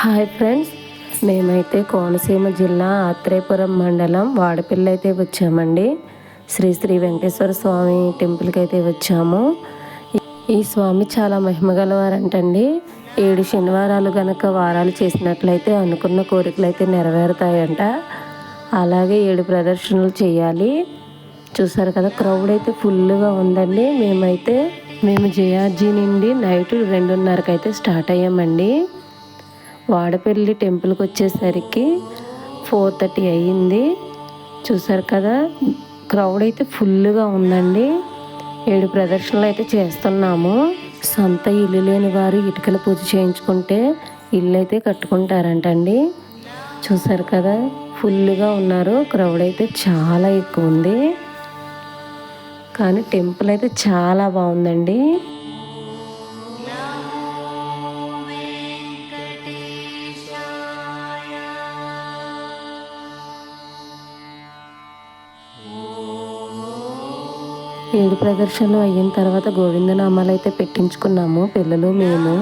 Hi friends మేమైతే కోనసీమ జిల్లా ఆత్రేయపురం మండలం వాడపల్లి అయితే వచ్చామండి. శ్రీ శ్రీ వెంకటేశ్వర స్వామి టెంపుల్కి అయితే వచ్చాము. ఈ స్వామి చాలా మహిమగలవారంటండి ఏడు శనివారాలు గనక వారాలు చేసినట్లయితే అనుకున్న కోరికలు అయితే నెరవేరుతాయంట. అలాగే ఏడు ప్రదర్శనలు చేయాలి. చూసారు కదా క్రౌడ్ అయితే ఫుల్గా ఉందండి. మేమైతే మేము జయార్జీ నుండి నైట్ రెండున్నరకు అయితే స్టార్ట్ అయ్యామండి. వాడపల్లి టెంపుల్కి వచ్చేసరికి ఫోర్ థర్టీ అయ్యింది. చూసారు కదా క్రౌడ్ అయితే ఫుల్గా ఉందండి. ఏడు ప్రదర్శనలు అయితే చేస్తున్నాము. సొంత ఇల్లు లేని వారు ఇటుకల పూజ చేయించుకుంటే ఇల్లు అయితే కట్టుకుంటారంటండి. చూసారు కదా ఫుల్గా ఉన్నారు. క్రౌడ్ అయితే చాలా ఎక్కువ ఉంది. కానీ టెంపుల్ అయితే చాలా బాగుందండి. ఏడు ప్రదర్శనలు అయిన తర్వాత గోవిందనామాలు అయితే పెట్టించుకున్నాము పిల్లలు మేము.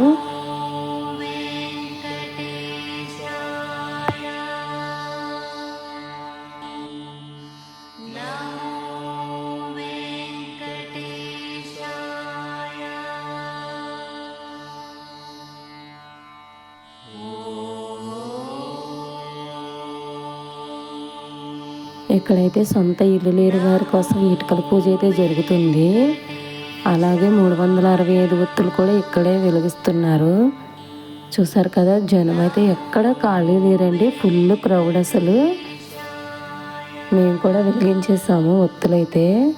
ఇక్కడైతే సొంత ఇల్లు లేని వారి కోసం ఇటుకల పూజ అయితే జరుగుతుంది. అలాగే మూడు వందల అరవై ఐదు ఒత్తులు కూడా ఇక్కడే వెలిగిస్తున్నారు. చూసారు కదా జనం అయితే ఎక్కడ ఖాళీ లేరండి ఫుల్ క్రౌడ్ అసలు. మేము కూడా వెలిగించేసాము ఒత్తులైతే.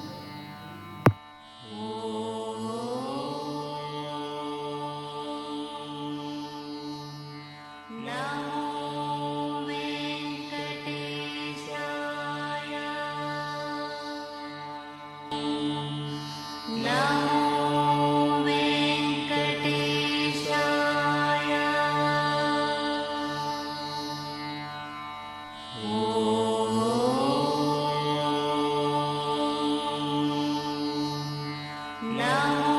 now.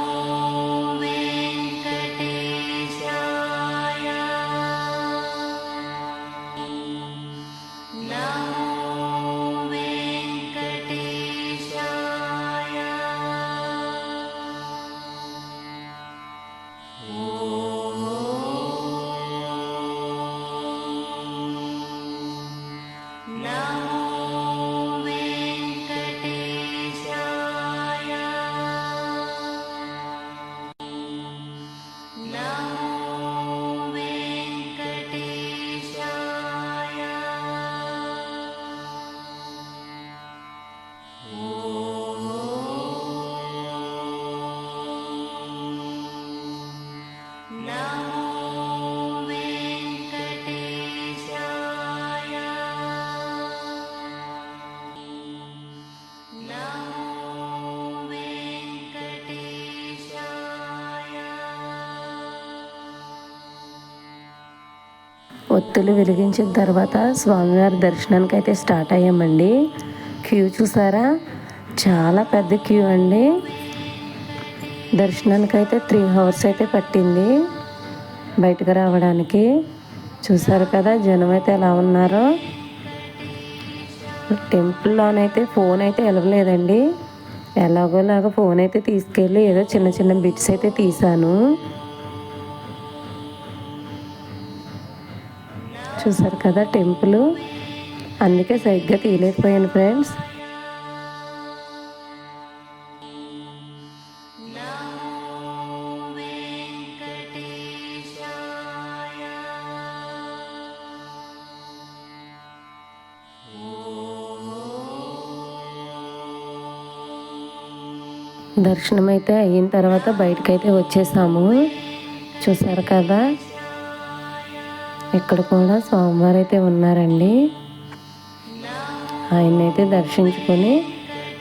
ఒత్తులు వెలిగించిన తర్వాత స్వామివారి దర్శనానికి అయితే స్టార్ట్ అయ్యామండి. క్యూ చూసారా? చాలా పెద్ద క్యూ అండి. దర్శనానికి అయితే త్రీ అవర్స్ అయితే పట్టింది బయటకు రావడానికి. చూసారు కదా జనం అయితే ఎలా ఉన్నారో. టెంపుల్లోనైతే ఫోన్ అయితే వెళ్ళలేదండి ఎలాగోలాగా ఫోన్ అయితే తీసుకెళ్ళి ఏదో చిన్న చిన్న బిట్స్ అయితే తీసాను చూసారు కదా టెంపుల్? అందుకే సరిగ్గా తీయలేకపోయాను ఫ్రెండ్స్. దర్శనం అయితే అయిన తర్వాత బయటకైతే వచ్చేసాము. చూసారు కదా? ఇక్కడ కూడా స్వామివారు అయితే ఉన్నారండి. ఆయన అయితే దర్శించుకొని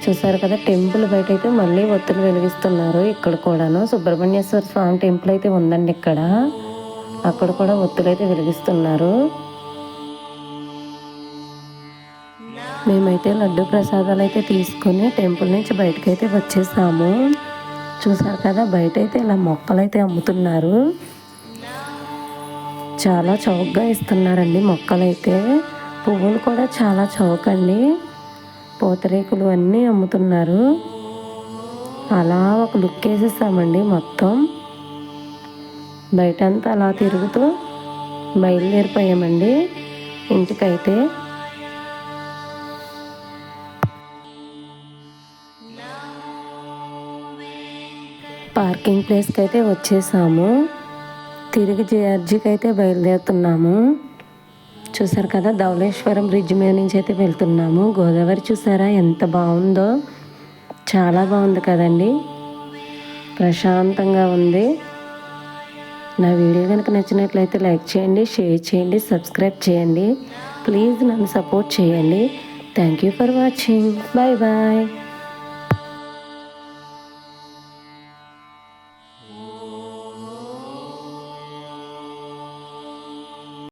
చూసారు కదా టెంపుల్ బయట అయితే మళ్ళీ ఒత్తులు వెలిగిస్తున్నారు ఇక్కడ కూడాను. సుబ్రహ్మణ్యేశ్వర స్వామి టెంపుల్ అయితే ఉందండి ఇక్కడ. అక్కడ కూడా ఒత్తులు అయితే వెలిగిస్తున్నారు. మేమైతే లడ్డు ప్రసాదాలు అయితే తీసుకొని టెంపుల్ నుంచి బయటకైతే వచ్చేసాము. చూసారు కదా బయట అయితే ఇలా మొక్కలు అయితే అమ్ముతున్నారు. చాలా చౌకగా ఇస్తున్నారండి మొక్కలైతే. పువ్వులు కూడా చాలా చౌకండి. పూతరేకులు అన్నీ అమ్ముతున్నారు. అలా ఒక లుక్ వేసేసామండి మొత్తం. బయటంతా అలా తిరుగుతూ బయలుదేరిపోయామండి ఇంటికైతే. పార్కింగ్ ప్లేస్కి అయితే వచ్చేసాము. తిరిగి జేఆర్జీకి అయితే బయలుదేరుతున్నాము. చూసారు కదా ధవళేశ్వరం బ్రిడ్జ్ మీద నుంచి అయితే వెళ్తున్నాము. గోదావరి చూసారా ఎంత బాగుందో. చాలా బాగుంది కదండి. ప్రశాంతంగా ఉంది. నా వీడియో కనుక నచ్చినట్లయితే లైక్ చేయండి షేర్ చేయండి సబ్స్క్రైబ్ చేయండి. ప్లీజ్ నన్ను సపోర్ట్ చేయండి. Thank you for watching. Bye bye.